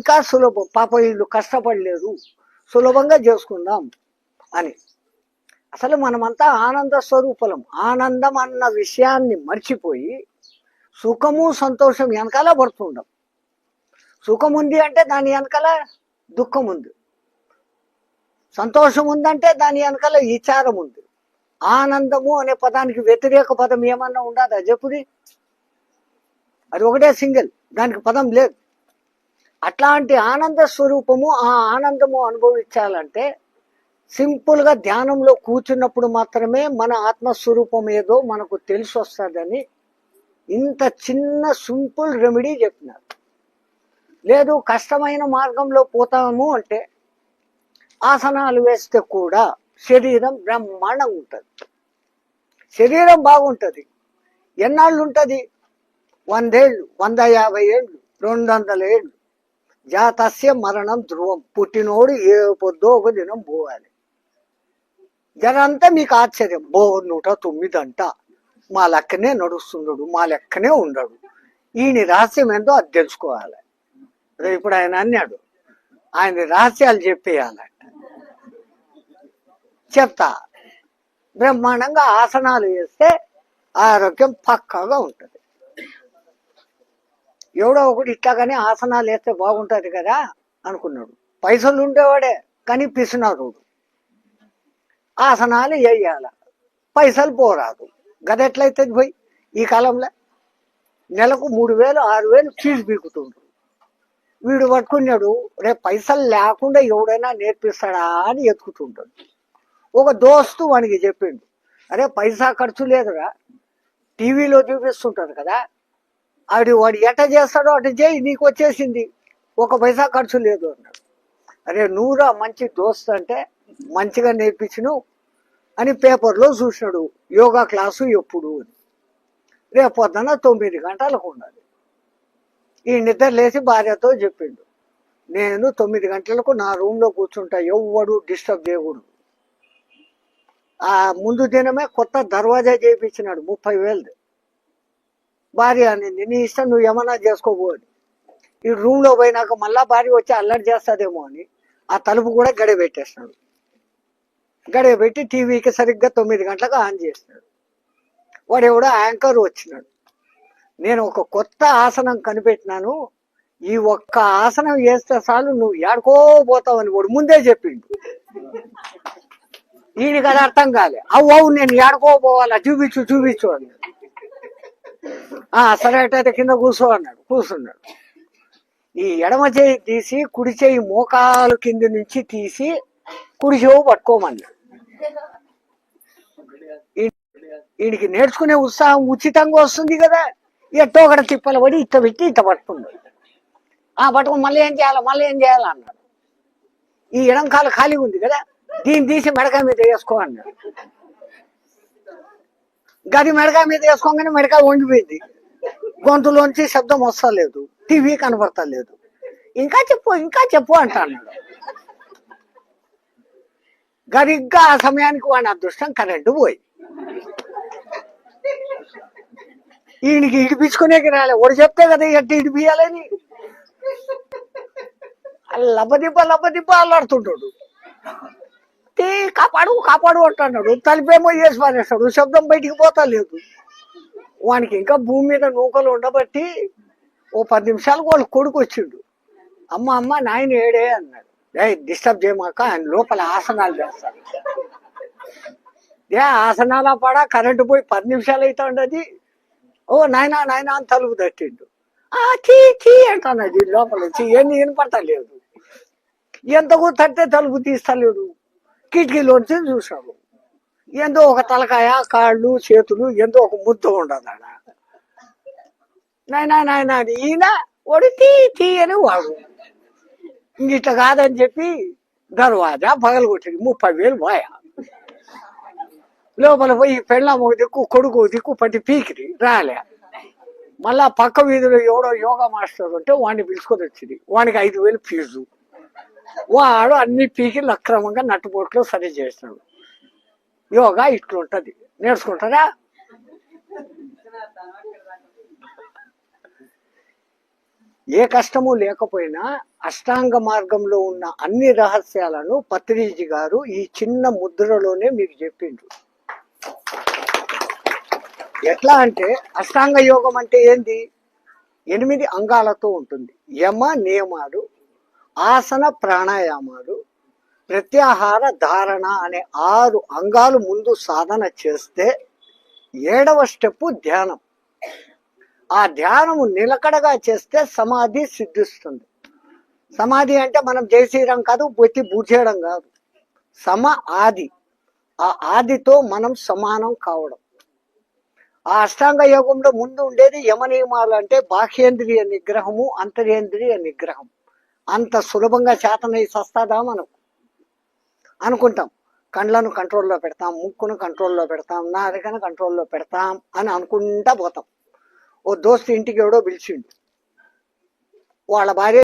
ఇంకా సులభం. పాప వీళ్ళు కష్టపడలేదు. సులభంగా చేసుకుందాం అని. అసలు మనమంతా ఆనంద స్వరూపలం. ఆనందం అన్న విషయాన్ని మర్చిపోయి సుఖము సంతోషం వెనకాల పడుతుండం సుఖం ఉంది అంటే దాని వెనకాల దుఃఖం ఉంది. సంతోషం ఉందంటే దాని వెనకాల విచారం ఉంది. ఆనందము అనే పదానికి వ్యతిరేక పదం ఏమన్నా ఉండదా చెప్పుది అది ఒకటే సింగిల్. దానికి పదం లేదు. అట్లాంటి ఆనంద స్వరూపము ఆ ఆనందము అనుభవించాలంటే సింపుల్గా ధ్యానంలో కూర్చున్నప్పుడు మాత్రమే మన ఆత్మస్వరూపం ఏదో మనకు తెలిసి వస్తుందని ఇంత చిన్న సింపుల్ రెమెడీ చెప్పినారు. లేదు కష్టమైన మార్గంలో పోతాము అంటే ఆసనాలు వేస్తే కూడా శరీరం బ్రహ్మాండంగా ఉంటుంది. శరీరం బాగుంటుంది. ఎన్నాళ్ళు ఉంటుంది వందేళ్ళు వంద యాభై ఏళ్ళు రెండు వందల ఏళ్ళు. జాతస్య మరణం ధ్రువం. పుట్టినోడు ఏ పొద్దో ఒక దినం పోవాలి. జనంతా మీకు ఆశ్చర్యం. బో నూట తొమ్మిది అంట. మా లెక్కనే నడుస్తున్నాడు మా లెక్కనే ఉండడు. ఈయన రహస్యం ఏందో అది తెలుసుకోవాలి. అదే ఇప్పుడు ఆయన అన్నాడు ఆయన రహస్యాలు చెప్పేయాలంట. చెప్తా బ్రహ్మాండంగా ఆసనాలు వేస్తే ఆరోగ్యం పక్కాగా ఉంటుంది. ఎవడో ఒకటి ఇట్లాగానే ఆసనాలు వేస్తే బాగుంటది కదా అనుకున్నాడు. పైసలు ఉండేవాడే కానీ పిసినారుడు ఆసనాలు వేయాల. పైసలు పోరాదు. గది ఎట్లయితుంది పోయి ఈ కాలంలో నెలకు మూడు వేలు ఆరు వేలు ఫీజు పీకుతుండ్రు. వీడు పట్టుకున్నాడు రేపు పైసలు లేకుండా ఎవడైనా నేర్పిస్తాడా? అని ఎత్తుకుతుంటాడు ఒక దోస్తు వానికి చెప్పిండు అరే పైసా ఖర్చు లేదురా. టీవీలో చూపిస్తుంటారు కదా ఆడి వాడు ఎట చేస్తాడో అటు చేయి నీకు వచ్చేసింది. ఒక పైసా ఖర్చు లేదు అన్నాడు. అరే నువ్వురా మంచి దోస్త్ అంటే మంచిగా నేర్పించును అని పేపర్లో చూసినాడు. యోగా క్లాసు ఎప్పుడు అని. రేపు పొద్దున తొమ్మిది గంటలకు ఉండాలి. ఈ నిద్ర లేచి భార్యతో చెప్పిండు. నేను తొమ్మిది గంటలకు నా రూమ్లో కూర్చుంటా ఎవ్వడు డిస్టర్బ్ చేయకూడదు. ఆ ముందు దినమే కొత్త దర్వాజా చేయించినాడు ముప్పై వేలది. భార్య అనింది నీ ఇష్టం నువ్వు ఏమన్నా చేసుకోబో అని ఈ రూమ్లో పోయినాక మళ్ళా భార్య వచ్చి అల్లరి చేస్తాదేమో అని ఆ తలుపు కూడా గడియ పెట్టేస్తాడు. గడియ పెట్టి టీవీకి సరిగ్గా తొమ్మిది గంటలకు ఆన్ చేసినాడు వాడు ఎవడో యాంకర్ వచ్చినాడు. నేను ఒక కొత్త ఆసనం కనిపెట్టినాను. ఈ ఒక్క ఆసనం వేస్తే చాలు నువ్వు ఏడుకో పోతావని వాడు ముందే చెప్పిండు. ఈయనకి అది అర్థం కాలే. అవు అవు నేను ఏడుకో పోవాలా చూపించు చూపించు అన్నాడు సరే అయితే కింద కూర్చో అన్నాడు. కూర్చున్నాడు. ఈ ఎడమ చేయి తీసి కుడి చేయి మోకాలు కింద నుంచి తీసి కుడి చెవు పట్టుకోమన్నాడు. ఈయనకి నేర్చుకునే ఉత్సాహం ఉచితంగా వస్తుంది కదా. ఎట్టో ఒకటి తిప్పలు పడి ఇట్ట పెట్టి ఇట్ట పట్టుకున్నాడు. ఆ పట్టుకుని మళ్ళీ ఏం చేయాలి? మళ్ళీ ఏం చేయాలి అన్నాడు. ఈ ఎడం కాలు ఖాళీగా ఉంది కదా. దీన్ని తీసి మెడకాయ మీద వేసుకో అన్నాడు. గది మెడకాయ మీద వేసుకోగానే మెడకాయ వండిపోయింది గొంతులోంచి శబ్దం వస్తలేదు. టీవీ కనబడతలేదు ఇంకా చెప్పు ఇంకా చెప్పు అంటాడు గరిగ్గా ఆ సమయానికి వాడి అదృష్టం కరెంటు పోయి. ఈయనకి ఇడిపించుకునేకి రాలే ఒకటి చెప్తే కదా ఎట్టి ఇడిపియాలని లబ్బదిబ్బ లబ్బదిబ్బ అల్లాడుతుంటాడు. ఏ కాపాడు కాపాడు అంటున్నాడు. తలిపేమో చేసి పారేస్తాడు. శబ్దం బయటికి పోతా లేదు. వానికి ఇంకా భూమి మీద నూకలు ఉండబట్టి ఓ పది నిమిషాలకు వాళ్ళు కొడుకు వచ్చిండు. అమ్మ అమ్మ నాయన ఏడే అన్నాడు. ఏ డిస్టర్బ్ చేయమాక ఆయన లోపల ఆసనాలు చేస్తాడు. ఏ ఆసనాల పడ కరెంటు పోయి పది నిమిషాలు అయితే ఉండదు ఓ నాయన నాయన అని తలుపు తట్టిండు. ఆ చీ చీ అంటున్నది లోపల చీ వినపడతా లేదు ఎంతకు తట్టే తలుపు తీస్తలేడు. కిటికీలోంచి చూశాడు ఏందో ఒక తలకాయ కాళ్ళు చేతులు ఏందో ఒక ముద్ద ఉండదు ఆడ. నాయనా నాయనా ఈయన వాడు తీ తీ అని వాడు. ఇంగిట్ట కాదని చెప్పి దర్వాజా పగలగొట్టింది ముప్పై వేలు పోయా. లోపల పోయి పెళ్ళాం దిక్కు కొడుకు దిక్కు పట్టి పీకిరి రాలే. మళ్ళా పక్క వీధిలో ఎవడో యోగా మాస్టర్ ఉంటే వాడిని పిలుచుకొని వచ్చింది. వానికి ఐదు వేలు ఫీజు. వాడు అన్ని పీకిలు అక్రమంగా నట్టుబోట్లో సరి చేసినాడు యోగా ఇట్లుంటది. నేర్చుకుంటారా? ఏ కష్టము లేకపోయినా అష్టాంగ మార్గంలో ఉన్న అన్ని రహస్యాలను పత్రిజీ గారు ఈ చిన్న ముద్రలోనే మీకు చెప్పిండ్రు ఎట్లా అంటే అష్టాంగ యోగం అంటే ఏంది? ఎనిమిది అంగాలతో ఉంటుంది. యమ నియమాలు ఆసన ప్రాణాయామాలు ప్రత్యాహార ధారణ అనే ఆరు అంగాలు ముందు సాధన చేస్తే ఏడవ స్టెప్ ధ్యానం. ఆ ధ్యానము నిలకడగా చేస్తే సమాధి సిద్ధిస్తుంది. సమాధి అంటే మనం జయశ్రీరం కాదు బొత్తి బూచేయడం కాదు. సమ ఆది. ఆ ఆదితో మనం సమానం కావడం. ఆ అష్టాంగ యోగంలో ముందు ఉండేది యమనియమాలు అంటే బాహ్యేంద్రియ నిగ్రహము అంతరేంద్రియ నిగ్రహం అంత సులభంగా చేతనై సస్తాదా మనం అనుకుంటాం. కండ్లను కంట్రోల్లో పెడతాం ముక్కును కంట్రోల్లో పెడతాం నారికను కంట్రోల్లో పెడతాం అని అనుకుంటా పోతాం. ఓ దోస్తు ఇంటికి ఎవడో పిలిచిండు. వాళ్ళ భార్య